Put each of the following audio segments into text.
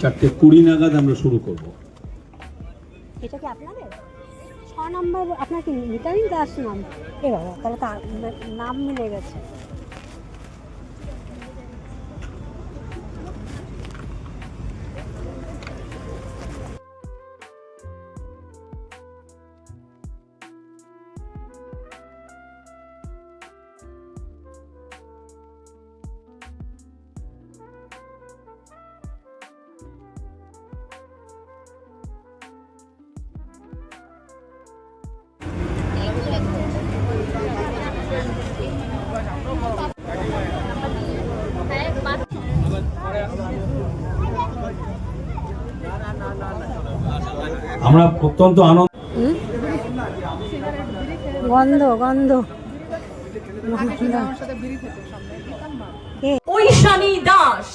চারটে কুড়ি নাগাদ আমরা শুরু করব। এটা কি আপনাদের? ছ নম্বর, আপনার কি মিতারিন দাস নাম? এ বাবা, তাহলে নাম মিলে গেছে। আমরা অত্যন্ত আনন্দ? গন্ধ গন্ধ? ঐশানী দাস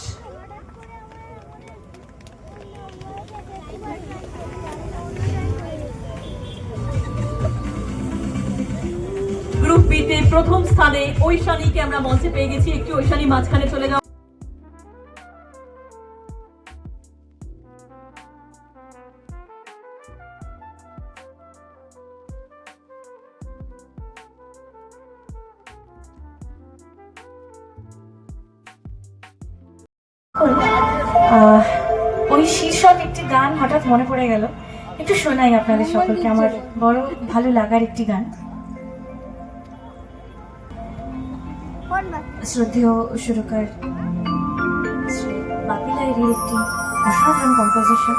বিতে প্রথম স্থানে ঐশানীকে আমরা মঞ্চে পেয়ে গেছি। একটি ঐশানী মাঝখানে চলে যাও। আহ, ওই শীর্ষক একটি গান হঠাৎ মনে পড়ে গেল। একটু শোনাই আপনাদের সকলকে। আমার বড় ভালো লাগার একটি গান। শ্রদ্ধেয় সুরকার শ্রী বাপি একটি অসাধারণ কম্পোজিশন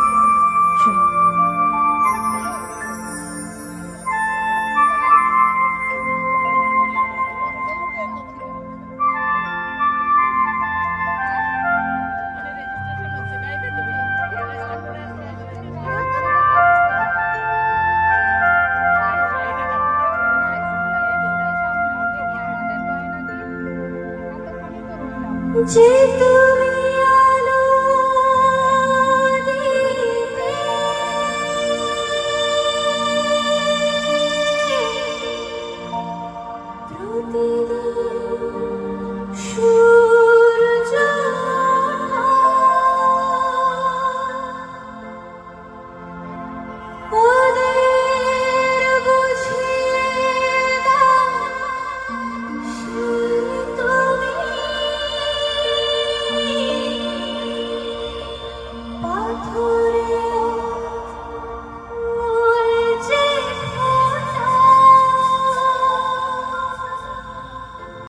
记得